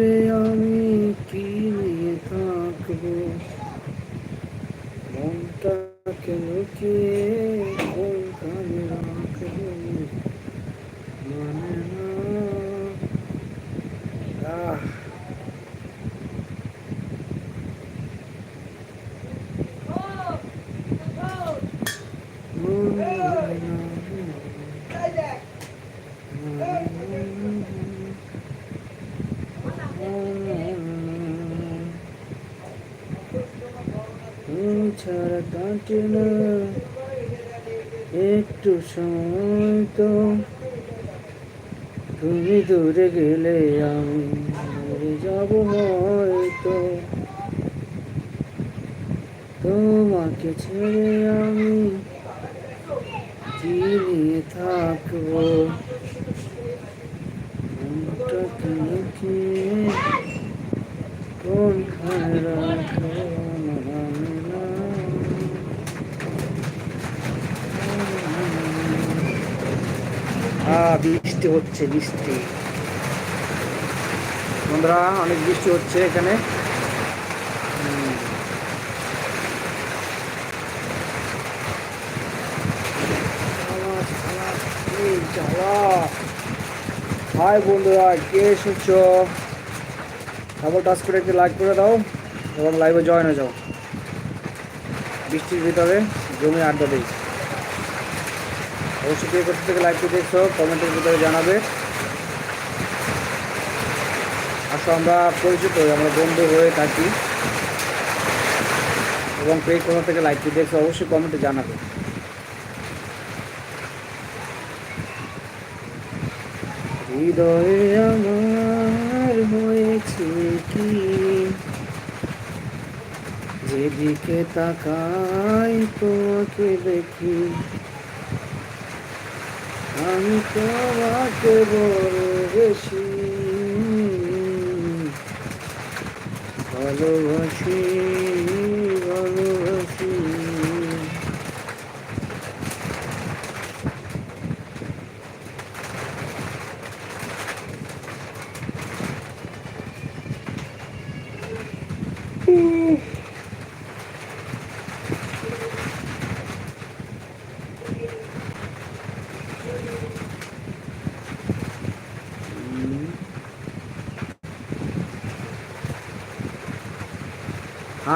তোমাকে ছেড়ে আমি কি নিয়ে থাকব মনটাকে লুকিয়ে কোনখানে রাখব মানে না আহ মন মানে না। তুমি ছাড়া কাটে না একটু সময় তো তুমি দূরে গেলে আমি মরে যাব হয়তো। তোমাকে ছেড়ে আমি কি নিয়ে থাকব কোনখানে রাখব জানি না। আহ, বৃষ্টি হচ্ছে, বৃষ্টি। বন্ধুরা, অনেক বৃষ্টি হচ্ছে এখানে। হাই বন্ধুরা, কে এসেছ ডাবল টাচ করে একটু লাইক করে দাও এবং লাইভে জয়েন হয়ে যাও। বৃষ্টির ভিতরে জমি আড্ডা দিই। অবশ্যই কে কোথা থেকে লাইভটি দেখছ, কমেন্টের ভিতরে জানাবে। আসো, আমরা পরিচিত আমরা বন্ধু হয়ে থাকি। এবং কে কোথা থেকে লাইভটি দেখছ, অবশ্যই কমেন্টে জানাবে। হৃদয়ে আমার হয়েছে কি? যেদিকে তাকাই তোমাকে দেখি আমি তোমাকে ভালোবাসি। ভালোবাসি।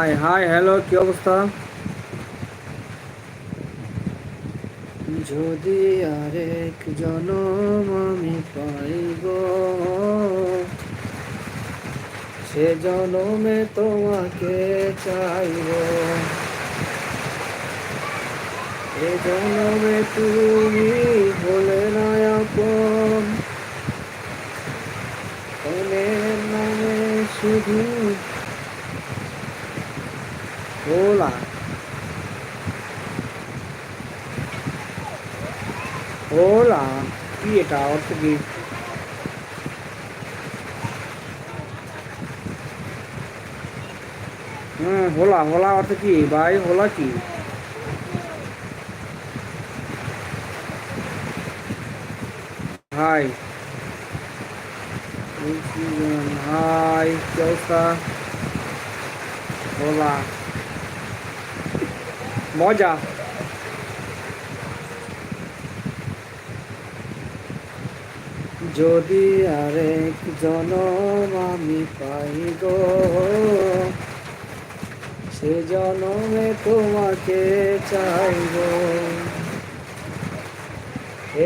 হাই হাই হ্যালো কি অবস্থা? যদি আরেক জনম আমি পাইব, সে জনমে তোমাকে চাইব। এ জনমে তুমি হলে না আপন প্রেমের নামে শুধু Hola. Hola. কি এটা অর্থ কি হুম হোলা হোলা অর্থ কি ভাই হোলা কি হাই হাই কি অবস্থা হোলা মজা। যদি আরেক জনম আমি পাই গো, সে জনমে তোমাকে চাইব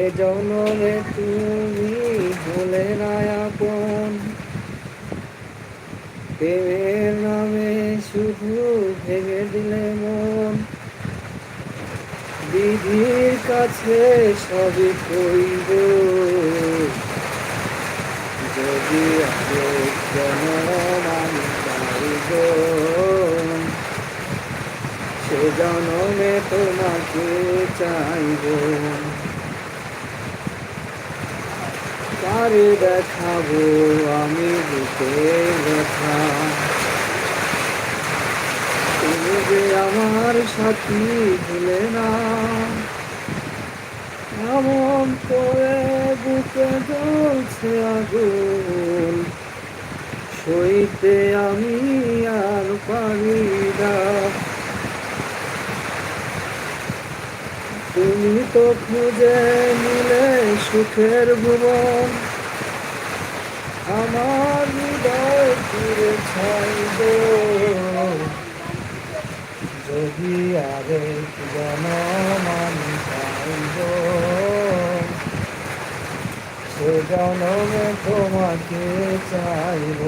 এ জনমে তুমি হলে না আপন, প্রেমের নামে শুধু ভেঙে দিলে বিধির কাছে সবই কইব। যদি আমি সে জনমে তোমাকে চাইব। কারে দেখাবো আমি বুকে যে আমার সাথী ভুলে না। এমন করে বুকে জ্বলছে আগুন। সইতে আমি আর পারি না। তুমি তো খুঁজে নিলে সুখের ভুবন। আমার হৃদয় ফিরে ছাইব আরেক জনম আমি পাইব সে জনমে তোমাকে চাইব।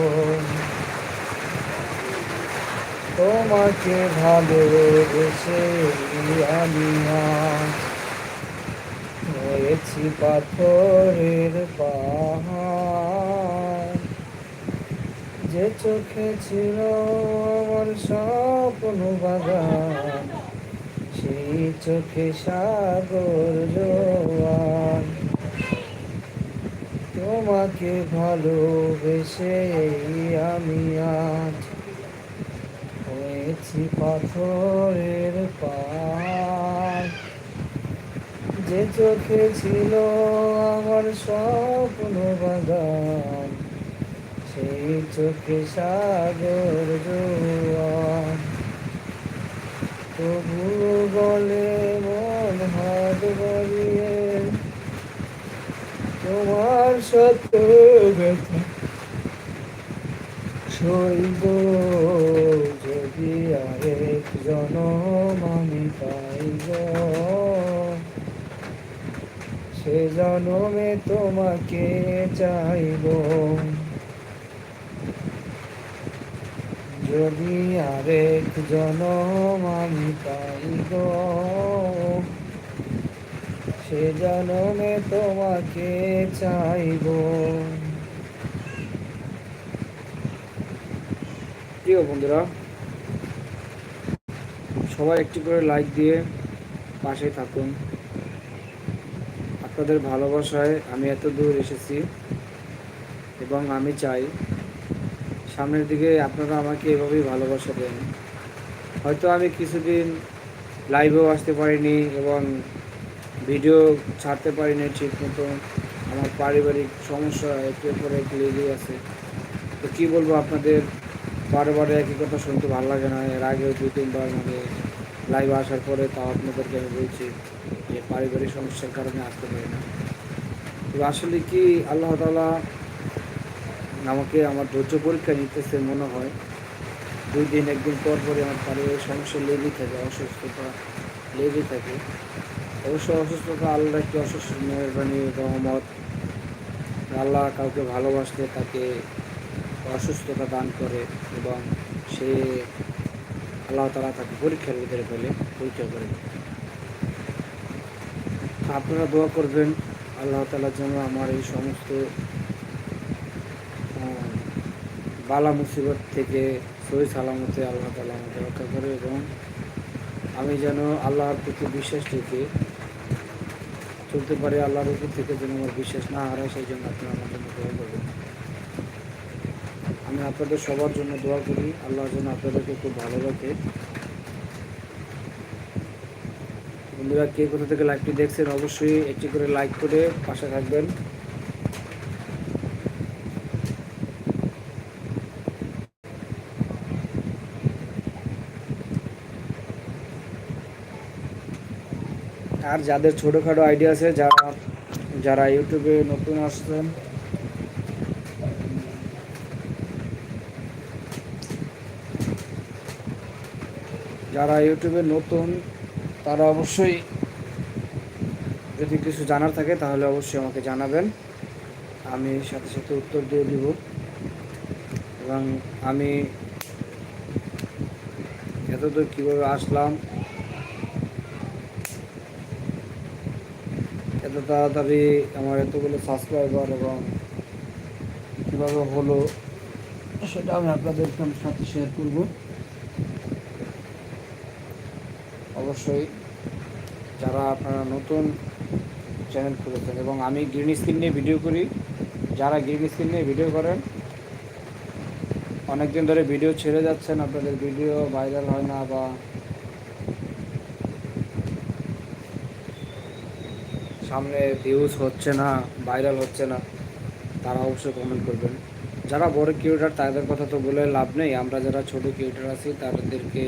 তোমাকে ভালোবেসে আমি হয়েছি পাথরের পাহাড়। যে চোখে ছিল আমার স্বপ্ন বাগান সেই চোখে সাগর জোয়ার তোমাকে ভালোবেসে আমি আজ হয়েছি পাথরের পাহাড় যে চোখে ছিল আমার স্বপ্ন বাগান চোখে সাগর তবু বলে, মন হাত বাড়িয়ে, তোমার সত্য ব্যথা সইব যদি আরেক জনম আমি পাইব সে জনমে তোমাকে চাইব। যদি আরেক জনম আমি পাইব, সে জনমে তোমাকে চাইব। প্রিয় বন্ধুরা, সবাই একটি করে লাইক দিয়ে পাশে থাকুন। আপনাদের ভালোবাসায় আমি এত দূর এসেছি এবং আমি চাই সামনের দিকে আপনারা আমাকে এভাবেই ভালোবাসা দেন। হয়তো আমি কিছুদিন লাইভেও আসতে পারিনি এবং ভিডিও ছাড়তে পারিনি ঠিক মতো। আমার পারিবারিক সমস্যা একটু পরে একটু লেগেই আছে। তো কী বলব আপনাদের? বারে বারে একই কথা শুনতে ভালো লাগে না। এর আগেও দু তিনবার মানে লাইভে আসার পরে তাও আপনাদেরকে আমি বলছি যে পারিবারিক সমস্যার কারণে আসতে পারি না। তো আসলে কি আল্লাহ তালা আমাকে আমার ধৈর্য পরীক্ষা নিতেছে মনে হয়। দুই দিন, একদিন পর পরে আমার পারিবারিক সমস্যা লেগেই থাকে, অসুস্থতা লেগেই থাকে। অবশ্য অসুস্থতা আল্লাহ একটি অসুস্থ মেহরবানি, রহমত। আল্লাহ কাউকে ভালোবাসলে তাকে অসুস্থতা দান করে এবং সে আল্লাহ তালা তাকে পরীক্ষার ভিতরে ফেলে, পরীক্ষা করে আপনারা দোয়া করবেন, আল্লাহ তালার জন্য আমার এই সমস্ত বালা মুসিবত থেকে সই সালামতে, আল্লাহ তালা আমাকে রক্ষা করে এবং আমি যেন আল্লাহর প্রতি বিশ্বাস রেখে চলতে পারি, আল্লাহর উপর থেকে যেন আমার বিশ্বাস না হারায়, সেই জন্য আপনারা আমার জন্য দোয়া করবেন। আমি আপনাদের সবার জন্য দোয়া করি আল্লাহর জন্য আপনাদেরকে খুব ভালো রাখে। বন্ধুরা, কে কোথা থেকে লাইভটি দেখছেন, অবশ্যই একটি করে লাইক করে পাশে থাকবেন। আর যাদের ছোটোখাটো আইডিয়া আছে, যারা যারা ইউটিউবে নতুন আসছেন, যারা ইউটিউবে নতুন, তারা অবশ্যই যদি কিছু জানার থাকে, তাহলে অবশ্যই আমাকে জানাবেন। আমি সাথে সাথে উত্তর দিয়ে দিব। এবং আমি এতদূর কীভাবে আসলাম তাড়াতাড়ি আমার এতগুলো সাবস্ক্রাইবার এবং কীভাবে হলো সেটা আমি আপনাদের সাথে শেয়ার করব। অবশ্যই যারা আপনারা নতুন চ্যানেল খুলেছেন এবং আমি গ্রিন স্ক্রিন নিয়ে ভিডিও করি, যারা গ্রিন স্ক্রিন নিয়ে ভিডিও করেন অনেক দিন ধরে ভিডিও ছেড়ে যাচ্ছেন, আপনাদের ভিডিও ভাইরাল হয় না বা সামনে ভিউজ হচ্ছে না ভাইরাল হচ্ছে না, তারা অবশ্যই কমেন্ট করবেন। যারা বড় ক্রিয়েটার তাদের কথা তো বলে লাভ নেই। আমরা যারা ছোট ক্রিয়েটার আছি, তাদেরকে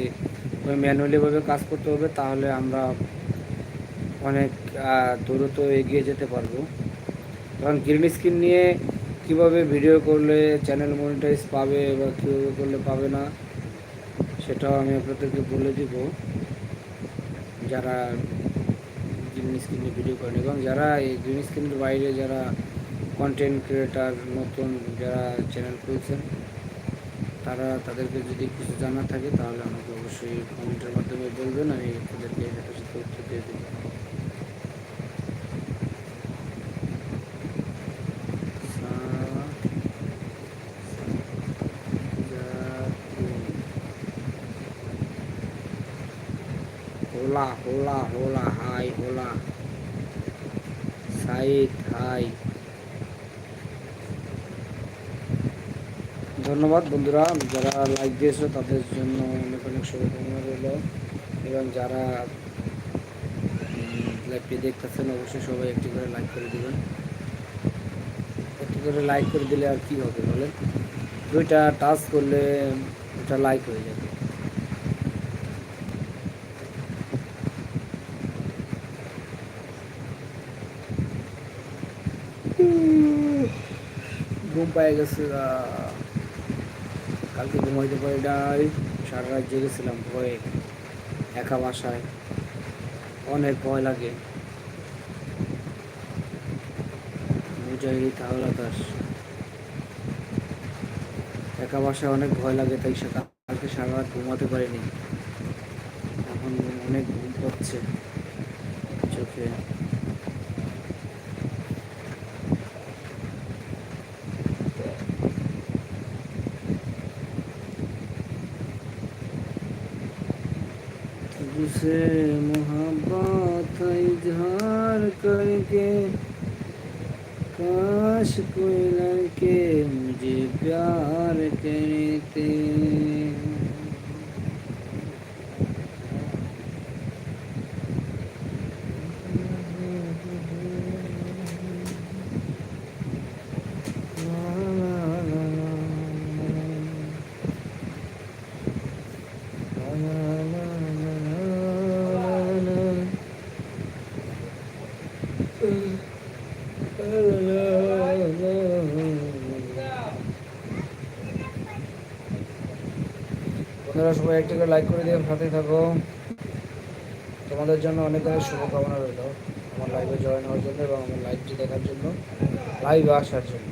ম্যানুয়ালিভাবে কাজ করতে হবে, তাহলে আমরা অনেক দ্রুত এগিয়ে যেতে পারব। কারণ গ্রিন স্ক্রিন নিয়ে কীভাবে ভিডিও করলে চ্যানেল মনিটাইজ পাবে বা কীভাবে করলে পাবে না, সেটাও আমি আপনাদেরকে বলে দিব। যারা গ্রিন স্ক্রিনে ভিডিও করেন এবং যারা এই গ্রিন স্ক্রিনের বাইরে যারা কন্টেন্ট ক্রিয়েটার নতুন যারা চ্যানেল খুলছেন, তারা তাদেরকে যদি কিছু জানা থাকে, তাহলে আমাকে অবশ্যই কমেন্টের মাধ্যমে বলবেন, আমি তাদেরকে যথেষ্ট উত্তর দিয়ে দেবো। হোলা হোলা হোলা। হোলা সাইড হাই। ধন্যবাদ বন্ধুরা, যারা লাইক দিয়েছ তাদের জন্য অনেক অনেক শুভকামনা রইল। এবং যারা লাইভটি দেখতেছেন, অবশ্যই সবাই একটি করে লাইক করে দেবেন। একটি করে লাইক করে দিলে আর কি হবে বলেন? দুইটা টাচ করলে এটা লাইক হয়ে যাবে। ঘুম পায়ে গেছে কালকে ঘুমাইতে পারি নাই। সারা রাত জেগেছিলাম ভয়ে, একা বাসায়। অনেক ভয় লাগে। মুজাহিদ হাওলাদাস একা বাসায় অনেক ভয় লাগে, তাই সে কালকে সারা রাত ঘুমাতে পারিনি। এখন অনেক ঘুম পাচ্ছে। तुझसे मोहब्बत इजहार करके काश कोई लड़के मुझे प्यार करते সবাই একটু করে লাইক করে দিবেন সাথে থাকো। তোমাদের জন্য অনেক অনেক শুভকামনা রইল আমার লাইভে জয়েন হওয়ার জন্য এবং আমার লাইভটি দেখার জন্য লাইভে আসার জন্য।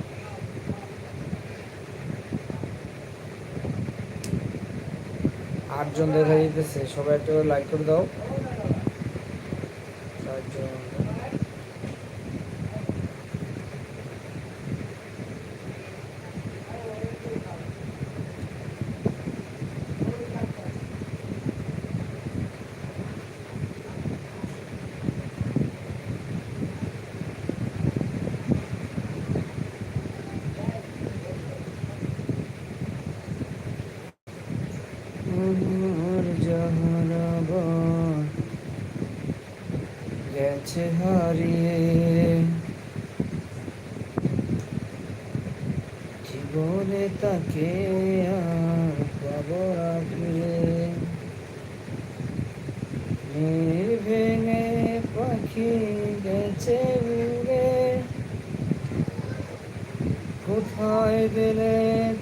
আটজন দেখা দিতেছে, সবাই একটা করে লাইক করে দাও। গেছে হারিয়ে জীবনে তাকে আর পাবো না ফিরে ভেঙে পাখি গেছে উড়ে। কোথায় গেলে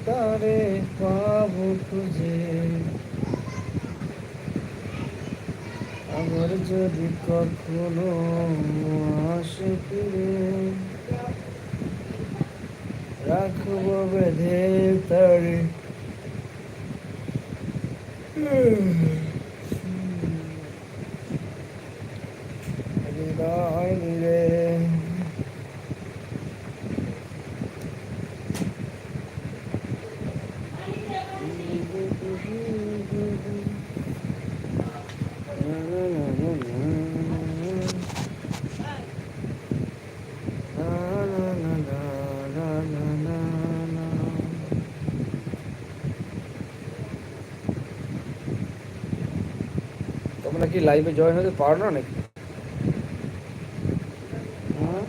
তারে পাবো খুঁজে? আবার যদি কখনো আসে ফিরে রাখব বেঁধে তারে। কি লাইভে জয়েন হতে পারো না নাকি? হ্যাঁ?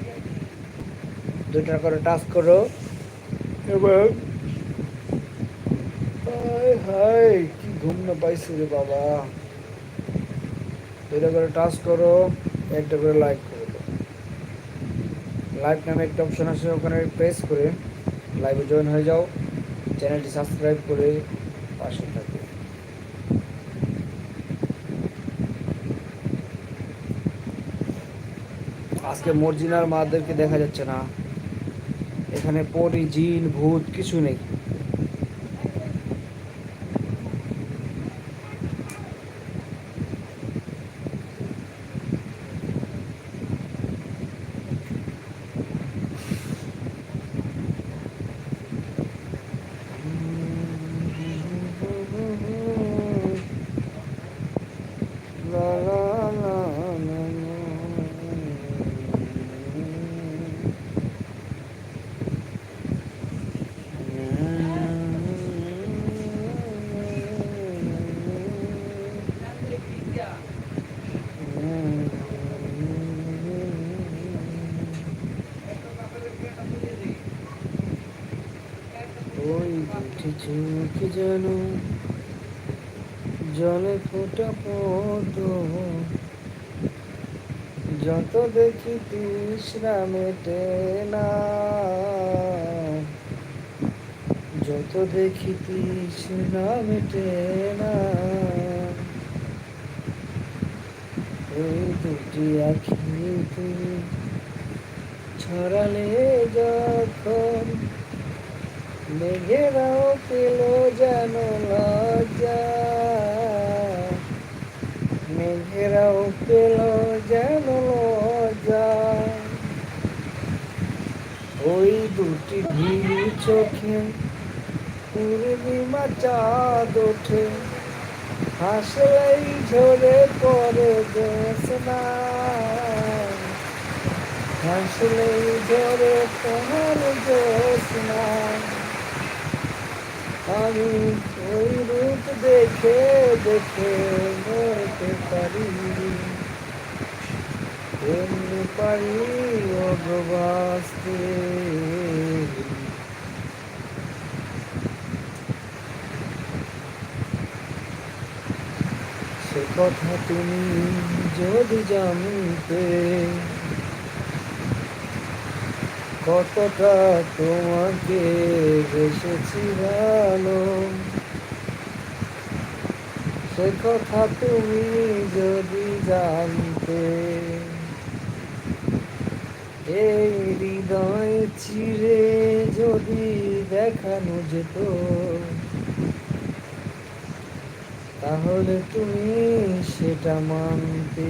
দুটা করে টাস্ক করো। এবং হায় হায়, কি ঘুম না পাইছি রে বাবা। দুটা করে টাস্ক করো, একটা করে লাইক করে লাইভ নামে একটা অপশন আছে, ওখানে প্রেস করে লাইভে জয়েন হয়ে যাও। চ্যানেলটি সাবস্ক্রাইব করে পাশে থাকবে আজকে মর্জিনার মাদেরকে দেখা যাচ্ছে না। এখানে পরি জিন ভূত কিছু নেই। চোখ যেন জলে ফোটা পদ যত দেখি তৃষ্ণা মেটে না, যত দেখি তৃষ্ণা মেটে না, ওই দুটি আখি তুমি ছড়ালে যখন মেঘেরাও পেল যেন লজ্জা। মেঘেরাও পেল যেন লজ্জা। ওই দুটি ভিড়ি চোখে পূর্ণিমা চাঁদ ওঠে হাসলেই ঝরে পড়ে দেশনা হাসলেই ঝরে তোমার দেশনা আমি ওই রূপ দেখে দেখে মরতে পারি। এমনি পারি অগবাসতে। সে কথা তুমি যদি জানতে কতটা তোমাকে বেসেছি ভালো? সে কথা তুমি যদি জানতে, এই হৃদয় চিরে যদি দেখানো যেত, তাহলে তুমি সেটা মানতে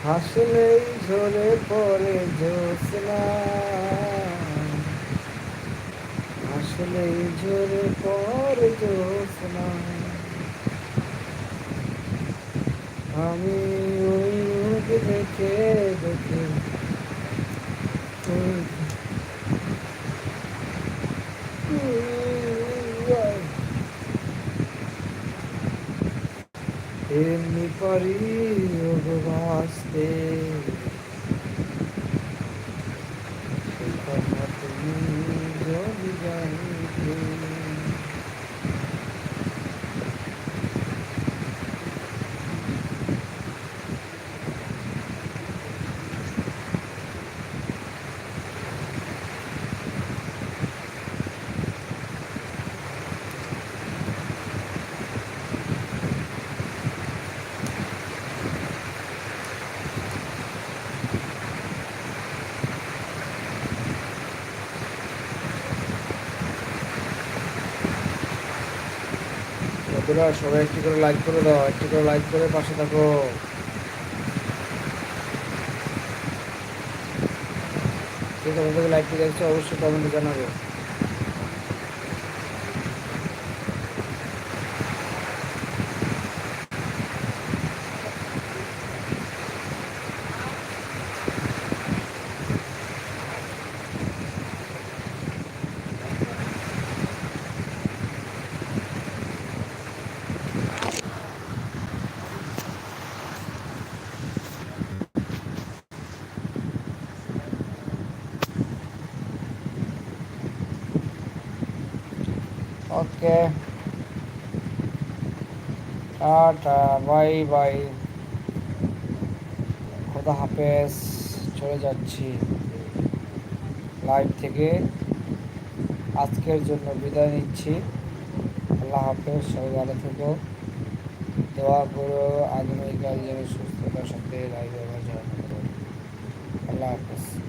হাসলেই ঝরে পড়ে জ্যোৎস্না। হাসলেই ঝরে পড়ে জ্যোৎস্না। আমি ওই দেখে দেখে কেমনি পারি nós, Deus. বন্ধুরা, সবাই একটি করে লাইক করে দাও, একটি করে লাইক করে পাশে থাকো। কোথা থেকে লাইভটি দেখছ, অবশ্যই কমেন্টে জানাবে। ওকে। Tata, bye bye. খোদা হাফেজ, চলে যাচ্ছি লাইভ থেকে। আজকের জন্য বিদায় নিচ্ছি। আল্লাহ হাফেজ, সবাই ভালো থেকো। দোয়া করো, আগামীকাল যেন সুস্থতার সাথে লাইভে আল্লাহ হাফেজ।